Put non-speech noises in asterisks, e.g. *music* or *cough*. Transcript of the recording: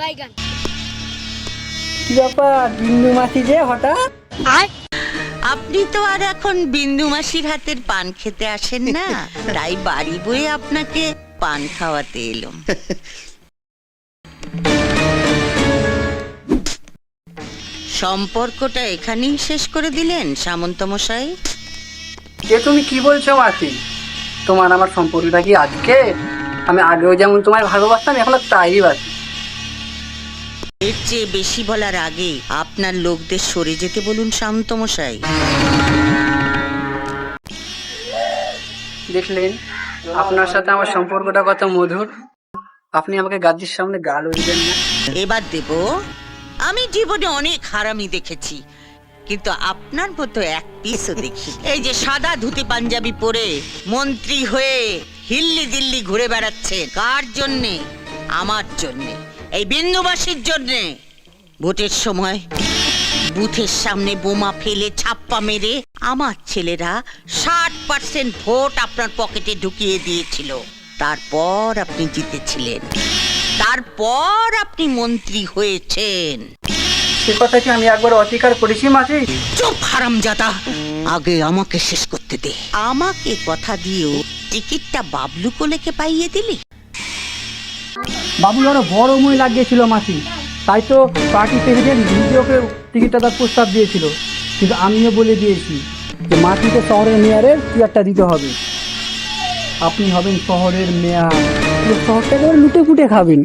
বাইগান। কি ব্যাপার বিন্দু মাসি যে হঠাৎ? আপনি তো আর এখন বিন্দু মাসির হাতের পান খেতে আসেন না। *laughs* তাই বাড়ি বয়ে আপনাকে পান খাওয়াতে এলাম। সম্পর্কটা এখানেই শেষ করে দিলেন সামন্ত মশাই? এ তুমি কি বলছো মাসি? তোমার আমার সম্পর্কটা কি আজকে? আমি আগেও যেমন তোমায় ভালোবাসতাম এখন তাই বাসি। এর চেয়ে বেশি বলার আগে আপনার লোকদের সরে যেতে বলুন শান্ত মশাই দেখলেন আপনার সাথে আমার সম্পর্কটা কত মধুর। আপনি আমাকে গাজির সামনে গালও দিলেন না। এবার দেব আমি জীবনে অনেক হারামি দেখেছি কিন্তু আপনার মতো এক পিসও দেখি। এই যে সাদা ধুতি পাঞ্জাবি পরে মন্ত্রী হয়ে হিল্লি দিল্লি ঘুরে বেড়াচ্ছে কার জন্যে? আমার জন্যে। এই বিন্দুবাসীর জন্যে। ভোটের সময় বুথের সামনে বোমা ফেলে ছাপ্পা মেরে আমার ছেলেরা ষাট পার্সেন্ট ভোট আপনার পকেটে ঢুকিয়ে দিয়েছিল। তারপর আপনি জিতেছিলেন। তারপর আপনি মন্ত্রী হয়েছেন। সে কথা কি আমি একবার অস্বীকার করেছি মাসি চুপ হারামজাদা। আগে আমাকে শেষ করতে দে। আমাকে কথা দিয়েও টিকিটটা বাবলু কোলেকে পাইয়ে দিলি? বাবু আরও বড় মই লাগিয়েছিল মাসি। তাই তো পার্টি প্রেসিডেন্ট নিজেকে টিকিটটা তার প্রস্তাব দিয়েছিল। কিন্তু আমিও বলে দিয়েছি যে মাটিতে শহরের মেয়ারের চেয়ারটা দিতে হবে। আপনি হবেন শহরের মেয়ার। শহরটাকে লুটে ফুটে খাবেন।